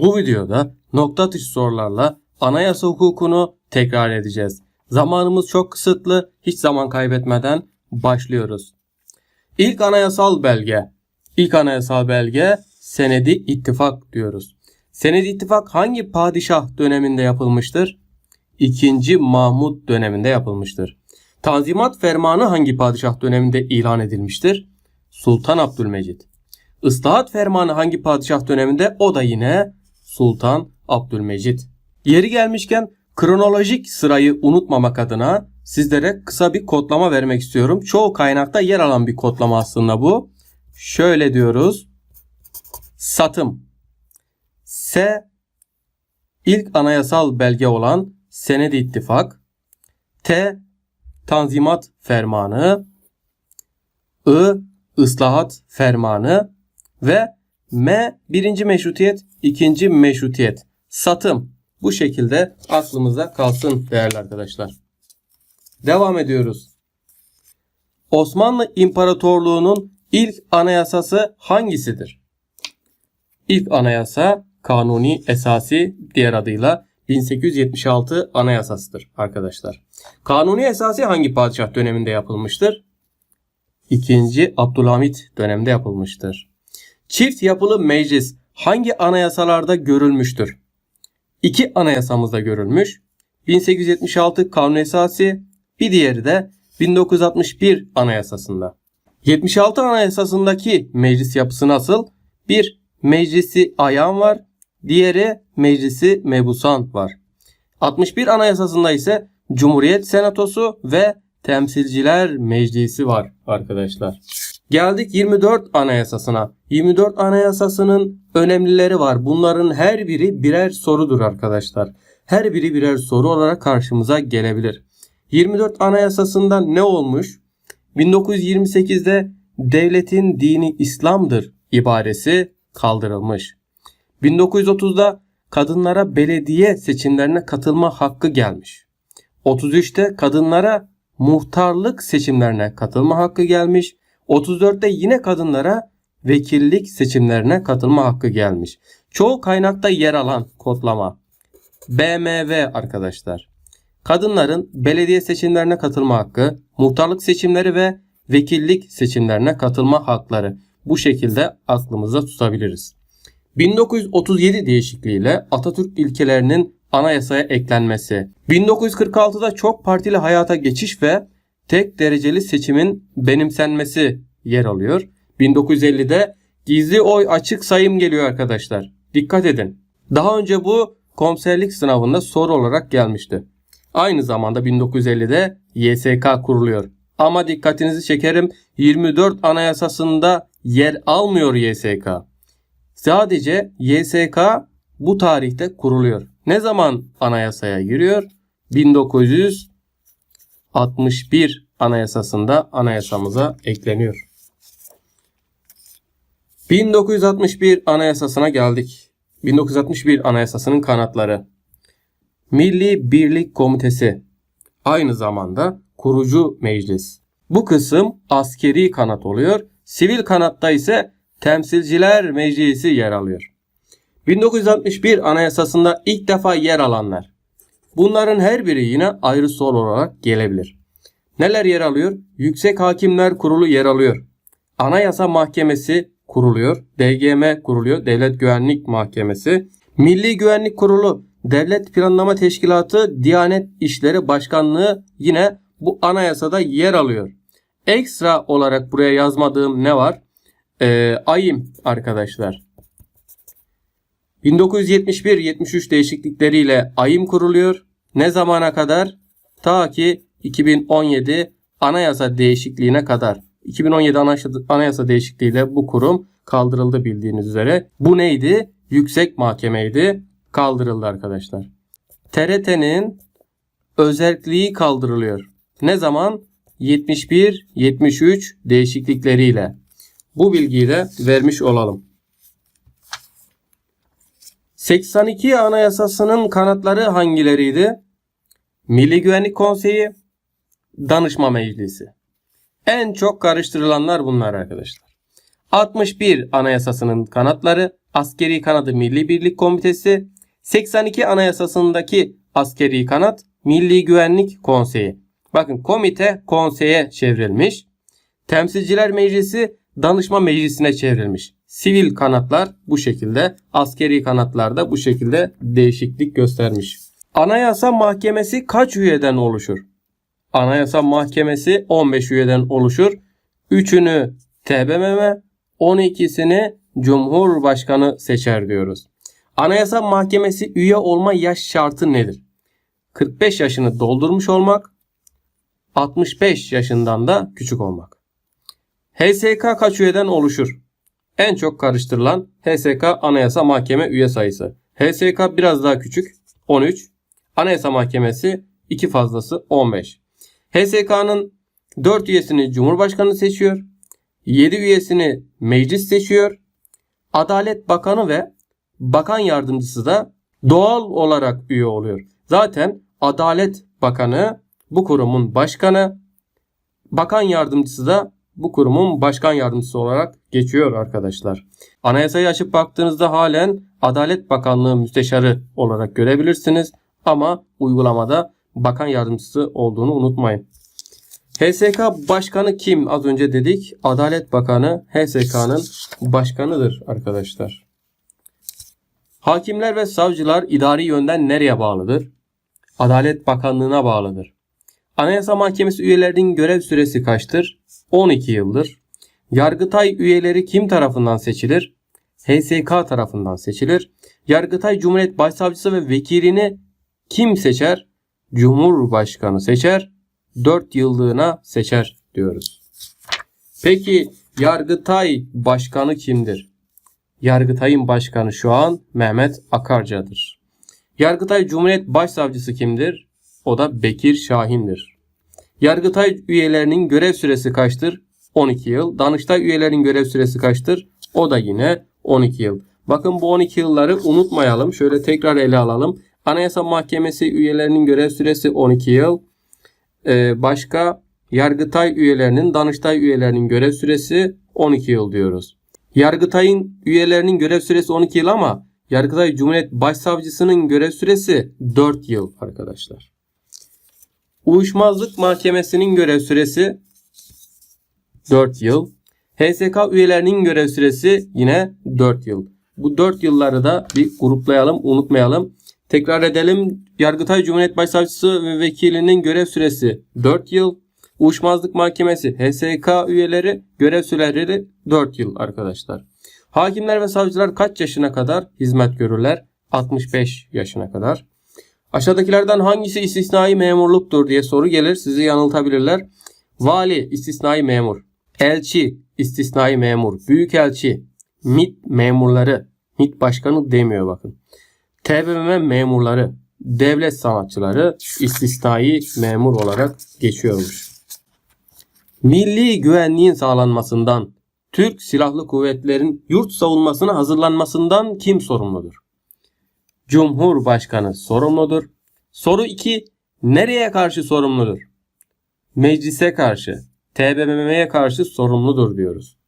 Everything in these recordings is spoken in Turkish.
Bu videoda nokta atışı sorularla anayasa hukukunu tekrar edeceğiz. Zamanımız çok kısıtlı, hiç zaman kaybetmeden başlıyoruz. İlk anayasal belge. İlk anayasal belge senedi ittifak diyoruz. Senedi ittifak hangi padişah döneminde yapılmıştır? 2. Mahmud döneminde yapılmıştır. Tanzimat fermanı hangi padişah döneminde ilan edilmiştir? Sultan Abdülmecit. Islahat fermanı hangi padişah döneminde? O da yine Sultan Abdülmecit. Yeri gelmişken kronolojik sırayı unutmamak adına sizlere kısa bir kodlama vermek istiyorum. Çoğu kaynakta yer alan bir kodlama aslında bu. Şöyle diyoruz. Satım. S ilk anayasal belge olan Senedi İttifak. T Tanzimat Fermanı. I Islahat Fermanı ve M birinci meşrutiyet, ikinci meşrutiyet. Satım. Bu şekilde aklımızda kalsın değerli arkadaşlar. Devam ediyoruz. Osmanlı İmparatorluğu'nun ilk anayasası hangisidir? İlk anayasa Kanuni Esası diğer adıyla 1876 Anayasasıdır arkadaşlar. Kanuni Esası hangi padişah döneminde yapılmıştır? İkinci Abdülhamit döneminde yapılmıştır. Çift yapılı meclis hangi anayasalarda görülmüştür? İki anayasamızda görülmüş. 1876 Kanun Esası bir diğeri de 1961 Anayasasında. 76 Anayasasındaki meclis yapısı nasıl? Bir meclisi ayan var, diğeri meclisi mebusan var. 61 Anayasasında ise Cumhuriyet Senatosu ve Temsilciler Meclisi var arkadaşlar. Geldik 24 Anayasasına. 24 Anayasasının önemlileri var. Bunların her biri birer sorudur arkadaşlar. Her biri birer soru olarak karşımıza gelebilir. 24 Anayasasında ne olmuş? 1928'de devletin dini İslam'dır ibaresi kaldırılmış. 1930'da kadınlara belediye seçimlerine katılma hakkı gelmiş. 33'te kadınlara muhtarlık seçimlerine katılma hakkı gelmiş. 34'te yine kadınlara vekillik seçimlerine katılma hakkı gelmiş. Çoğu kaynakta yer alan kodlama BMW arkadaşlar. Kadınların belediye seçimlerine katılma hakkı, muhtarlık seçimleri ve vekillik seçimlerine katılma hakları bu şekilde aklımızda tutabiliriz. 1937 değişikliğiyle Atatürk ilkelerinin anayasaya eklenmesi, 1946'da çok partili hayata geçiş ve tek dereceli seçimin benimsenmesi yer alıyor. 1950'de gizli oy açık sayım geliyor arkadaşlar. Dikkat edin. Daha önce bu komiserlik sınavında soru olarak gelmişti. Aynı zamanda 1950'de YSK kuruluyor. Ama dikkatinizi çekerim 24 anayasasında yer almıyor YSK. Sadece YSK bu tarihte kuruluyor. Ne zaman anayasaya giriyor? 1961 anayasasında anayasamıza ekleniyor. 1961 anayasasına geldik. 1961 anayasasının kanatları. Milli Birlik Komitesi. Aynı zamanda kurucu meclis. Bu kısım askeri kanat oluyor. Sivil kanatta ise Temsilciler Meclisi yer alıyor. 1961 Anayasasında ilk defa yer alanlar. Bunların her biri yine ayrı soru olarak gelebilir. Neler yer alıyor? Yüksek Hakimler Kurulu yer alıyor. Anayasa Mahkemesi kuruluyor. DGM kuruluyor. Devlet Güvenlik Mahkemesi. Milli Güvenlik Kurulu, Devlet Planlama Teşkilatı, Diyanet İşleri Başkanlığı yine bu anayasada yer alıyor. Ekstra olarak buraya yazmadığım ne var? Ee, AYİM arkadaşlar. 1971-73 değişiklikleriyle AYİM kuruluyor. Ne zamana kadar? Ta ki 2017 anayasa değişikliğine kadar. 2017 anayasa değişikliğiyle bu kurum kaldırıldı bildiğiniz üzere. Bu neydi? Yüksek mahkemeydi. Kaldırıldı arkadaşlar. TRT'nin özelliği kaldırılıyor. Ne zaman? 71-73 değişiklikleriyle. Bu bilgiyi de vermiş olalım. 82 Anayasası'nın kanatları hangileriydi? Milli Güvenlik Konseyi, Danışma Meclisi. En çok karıştırılanlar bunlar arkadaşlar. 61 Anayasasının kanatları, askeri kanadı Milli Birlik Komitesi, 82 Anayasasındaki askeri kanat Milli Güvenlik Konseyi. Bakın komite konseye çevrilmiş. Temsilciler Meclisi danışma meclisine çevrilmiş. Sivil kanatlar bu şekilde, askeri kanatlar da bu şekilde değişiklik göstermiş. Anayasa Mahkemesi kaç üyeden oluşur? Anayasa Mahkemesi 15 üyeden oluşur. 3'ünü TBMM, 12'sini Cumhurbaşkanı seçer diyoruz. Anayasa Mahkemesi üye olma yaş şartı nedir? 45 yaşını doldurmuş olmak, 65 yaşından da küçük olmak. HSK kaç üyeden oluşur? En çok karıştırılan HSK Anayasa Mahkeme üye sayısı. HSK biraz daha küçük 13. Anayasa Mahkemesi 2 fazlası 15. HSK'nın 4 üyesini Cumhurbaşkanı seçiyor. 7 üyesini meclis seçiyor. Adalet Bakanı ve Bakan Yardımcısı da doğal olarak üye oluyor. Zaten Adalet Bakanı bu kurumun başkanı, Bakan Yardımcısı da bu kurumun başkan yardımcısı olarak geçiyor arkadaşlar. Anayasayı açıp baktığınızda halen Adalet Bakanlığı müsteşarı olarak görebilirsiniz ama uygulamada bakan yardımcısı olduğunu unutmayın. HSK başkanı kim? Az önce dedik. Adalet Bakanı HSK'nın başkanıdır arkadaşlar. Hakimler ve savcılar idari yönden nereye bağlıdır? Adalet Bakanlığı'na bağlıdır. Anayasa Mahkemesi üyelerinin görev süresi kaçtır? 12 yıldır. Yargıtay üyeleri kim tarafından seçilir? HSK tarafından seçilir. Yargıtay Cumhuriyet Başsavcısı ve vekilini kim seçer? Cumhurbaşkanı seçer. 4 yıllığına seçer diyoruz. Peki Yargıtay Başkanı kimdir? Yargıtay'ın başkanı şu an Mehmet Akarca'dır. Yargıtay Cumhuriyet Başsavcısı kimdir? O da Bekir Şahin'dir. Yargıtay üyelerinin görev süresi kaçtır? 12 yıl. Danıştay üyelerinin görev süresi kaçtır? O da yine 12 yıl. Bakın bu 12 yılları unutmayalım. Şöyle tekrar ele alalım. Anayasa Mahkemesi üyelerinin görev süresi 12 yıl. Ee, başka Yargıtay üyelerinin, Danıştay üyelerinin görev süresi 12 yıl diyoruz. Yargıtay'ın üyelerinin görev süresi 12 yıl ama Yargıtay Cumhuriyet Başsavcısının görev süresi 4 yıl arkadaşlar. Uyuşmazlık Mahkemesi'nin görev süresi 4 yıl. HSK üyelerinin görev süresi yine 4 yıl. Bu 4 yılları da bir gruplayalım, unutmayalım. Tekrar edelim. Yargıtay Cumhuriyet Başsavcısı ve vekilinin görev süresi 4 yıl. Uyuşmazlık Mahkemesi HSK üyeleri görev süreleri 4 yıl arkadaşlar. Hakimler ve savcılar kaç yaşına kadar hizmet görürler? 65 yaşına kadar. Aşağıdakilerden hangisi istisnai memurluktur diye soru gelir. Sizi yanıltabilirler. Vali istisnai memur. Elçi istisnai memur. Büyükelçi. MİT memurları. MİT başkanı demiyor bakın. TBMM memurları. Devlet sanatçıları istisnai memur olarak geçiyormuş. Milli güvenliğin sağlanmasından, Türk Silahlı Kuvvetlerin yurt savunmasına hazırlanmasından kim sorumludur? Cumhurbaşkanı sorumludur. Soru 2. Nereye karşı sorumludur? Meclise karşı, TBMM'ye karşı sorumludur diyoruz.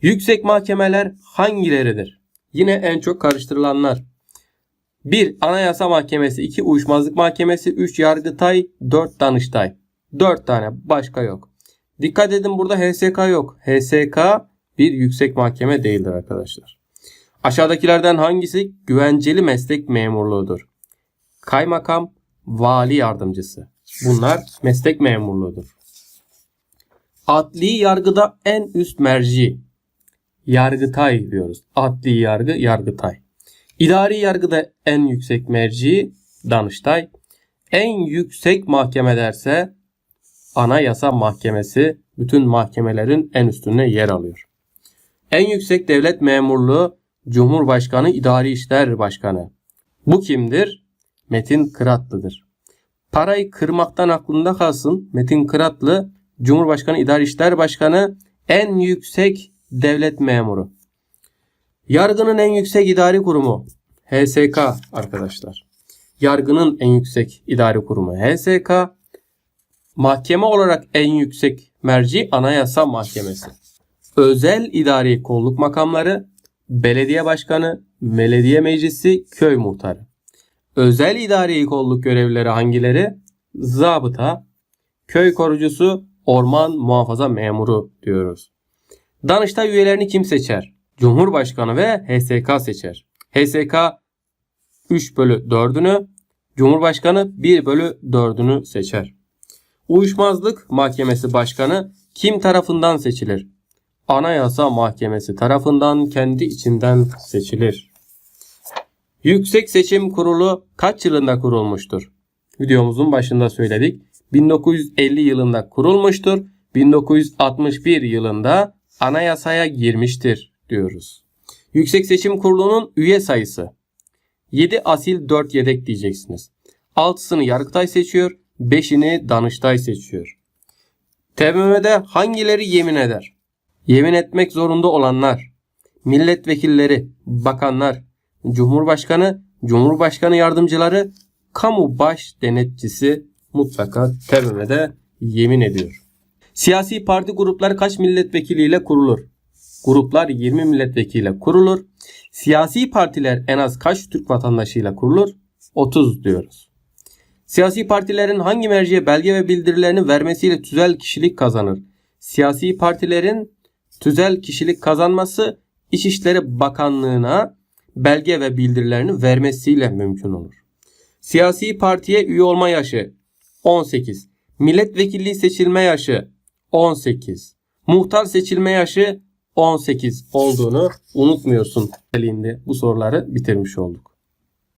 Yüksek mahkemeler hangileridir? Yine en çok karıştırılanlar. 1. Anayasa Mahkemesi 2. Uyuşmazlık Mahkemesi 3. Yargıtay 4. Danıştay 4 tane başka yok. Dikkat edin burada HSK yok. HSK bir yüksek mahkeme değildir arkadaşlar. Aşağıdakilerden hangisi güvenceli meslek memurluğudur? Kaymakam, vali yardımcısı. Bunlar meslek memurluğudur. Adli yargıda en üst merci. Yargıtay diyoruz. Adli yargı, yargıtay. İdari yargıda en yüksek merci, Danıştay. En yüksek mahkeme derse Anayasa Mahkemesi bütün mahkemelerin en üstünde yer alıyor. En yüksek devlet memurluğu Cumhurbaşkanı İdari İşler Başkanı. Bu kimdir? Metin Kıratlı'dır. Parayı kırmaktan aklında kalsın. Metin Kıratlı Cumhurbaşkanı İdari İşler Başkanı en yüksek devlet memuru. Yargının en yüksek idari kurumu HSK arkadaşlar. Yargının en yüksek idari kurumu HSK. Mahkeme olarak en yüksek merci Anayasa Mahkemesi. özel idari kolluk makamları, belediye başkanı, belediye meclisi, köy muhtarı. Özel idari kolluk görevlileri hangileri? Zabıta, köy korucusu, orman muhafaza memuru diyoruz. Danıştay üyelerini kim seçer? Cumhurbaşkanı ve HSK seçer. HSK 3 bölü 4'ünü, Cumhurbaşkanı 1 bölü 4'ünü seçer. Uyuşmazlık Mahkemesi Başkanı kim tarafından seçilir? Anayasa Mahkemesi tarafından kendi içinden seçilir. Yüksek Seçim Kurulu kaç yılında kurulmuştur? Videomuzun başında söyledik. 1950 yılında kurulmuştur. 1961 yılında anayasaya girmiştir diyoruz. Yüksek Seçim Kurulu'nun üye sayısı 7 asil 4 yedek diyeceksiniz. 6'sını Yargıtay seçiyor, 5'ini Danıştay seçiyor. TBMM'de hangileri yemin eder? Yemin etmek zorunda olanlar, milletvekilleri, bakanlar, cumhurbaşkanı, cumhurbaşkanı yardımcıları, kamu baş denetçisi mutlaka TBMM'de yemin ediyor. Siyasi parti grupları kaç milletvekiliyle kurulur? Gruplar 20 milletvekiliyle kurulur. Siyasi partiler en az kaç Türk vatandaşıyla kurulur? 30 diyoruz. Siyasi partilerin hangi merciye belge ve bildirilerini vermesiyle tüzel kişilik kazanır? Siyasi partilerin tüzel kişilik kazanması İçişleri Bakanlığı'na belge ve bildirilerini vermesiyle mümkün olur. Siyasi partiye üye olma yaşı 18. Milletvekilliği seçilme yaşı 18. Muhtar seçilme yaşı 18 olduğunu unutmuyorsun. Bu soruları bitirmiş olduk.